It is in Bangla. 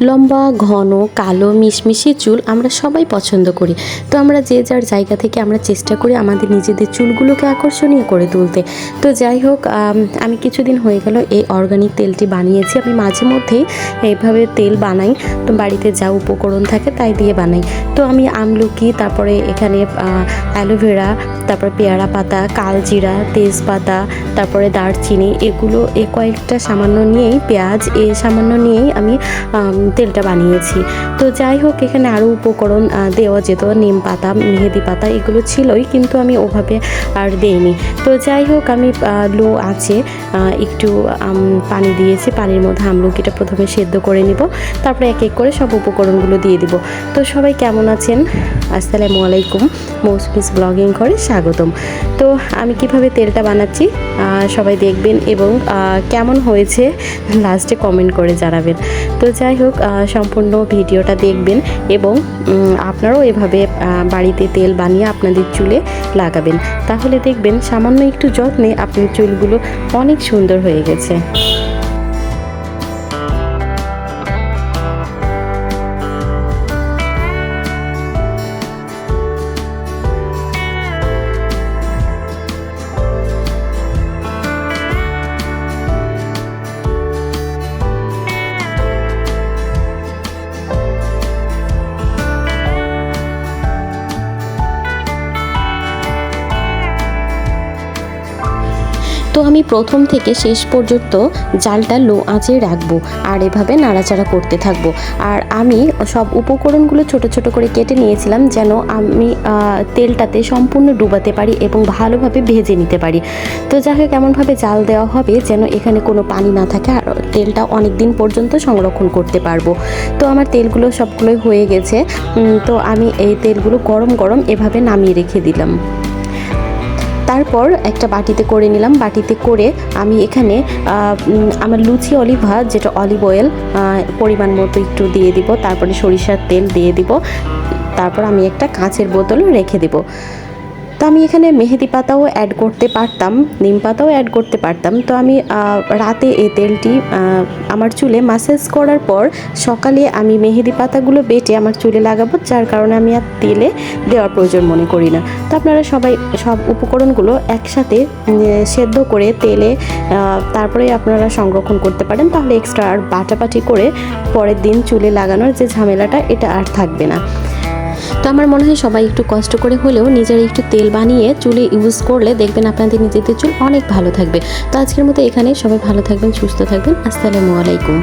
লম্বা ঘন কালো মিশমিশে চুল আমরা সবাই পছন্দ করি। তো আমরা যে যার জায়গা থেকে আমরা চেষ্টা করি আমাদের নিজেদের চুলগুলোকে আকর্ষণীয় করে তুলতে। তো যাই হোক আম, কিছুদিন হয়ে গেল এই অর্গানিক তেলটি বানিয়েছি। আমি মাঝে মধ্যেই এইভাবে তেল বানাই। তো বাড়িতে যা উপকরণ থাকে তাই দিয়ে বানাই। তো আমি আমলকি তারপরে এখানে অ্যালোভেরা তারপরে পেয়ারা পাতা কালজিরা তেজপাতা তারপরে দারচিনি এগুলো এ কয়েকটা সামান্য নিয়েই পেঁয়াজ এ সামান্য নিয়েই আম, তেলটা বানিয়েছি। তো যাই হোক, এখানে আরও উপকরণ দেওয়া যেত, নিম পাতা, মেহেদি পাতা, এগুলো ছিলই, কিন্তু আমি ওভাবে আর দেইনি। তো যাই হোক, আমি লো আছে একটু পানি দিয়েছি, পানির মধ্যে আমলকিটা প্রথমে সেদ্ধ করে নিব, তারপরে এক এক করে সব উপকরণগুলো দিয়ে দিব। তো সবাই কেমন আছেন? আসসালামু আলাইকুম, মৌসুমিস ব্লগিং করে স্বাগতম। তো আমি কীভাবে তেলটা বানাচ্ছি সবাই দেখবেন এবং কেমন হয়েছে, লাস্টে কমেন্ট করে জানাবেন। তো যাই হোক সম্পূর্ণ ভিডিওটা দেখবেন এবং আপনারাও এভাবে বাড়িতে তেল বানিয়ে আপনাদের চুলে লাগাবেন। তাহলে দেখবেন সামান্য একটু যত্নে আপনার চুলগুলো অনেক সুন্দর হয়ে গেছে। তো আমি প্রথম থেকে শেষ পর্যন্ত জালটা লো আঁচে রাখব আর এভাবে নাড়াচাড়া করতে থাকব। আর আমি সব উপকরণগুলো ছোট ছোট করে কেটে নিয়েছিলাম যেন আমি তেলটাতে সম্পূর্ণ ডুবাতে পারি এবং ভালোভাবে ভেজে নিতে পারি। তো যাই হোক, এমনভাবে জাল দেওয়া হবে যেন এখানে কোনো পানি না থাকে আর তেলটা অনেক দিন পর্যন্ত সংরক্ষণ করতে পারব। তো আমার তেলগুলো সবগুলোই হয়ে গেছে। তো আমি এই তেলগুলো গরম গরম এভাবে নামিয়ে রেখে দিলাম। তারপর একটা বাটিতে করে নিলাম। বাটিতে করে আমি এখানে আমার লুচি অলিভা যেটা অলিভ অয়েল পরিমাণ মতো একটু দিয়ে দিব। তারপরে সরিষার তেল দিয়ে দিব। তারপর আমি একটা কাঁচের বোতল রেখে দেব। তো আমি এখানে মেহেদি পাতাও অ্যাড করতে পারতাম, নিম পাতাও অ্যাড করতে পারতাম। তো আমি রাতে এই তেলটি আমার চুলে মাসাজ করার পর সকালে আমি মেহেদি পাতাগুলো বেটে আমার চুলে লাগাবো, যার কারণে আমি আর তেলে দেওয়ার প্রয়োজন মনে করি না। তো আপনারা সবাই সব উপকরণগুলো একসাথে সেদ্ধ করে তেলে তারপরে আপনারা সংরক্ষণ করতে পারেন। তাহলে এক্সট্রা আর বাটাবাটি করে পরের দিন চুলে লাগানোর যে ঝামেলাটা, এটা আর থাকবে না। তো আমার মনে হয় সবাই একটু কষ্ট করে হলেও নিজের একটু তেল বানিয়ে চুলে ইউজ করলে দেখবেন আপনাদের নিজেদের চুল অনেক ভালো থাকবে। তো আজকের মতো এখানে সবাই ভালো থাকবেন, সুস্থ থাকবেন। আসসালামু আলাইকুম।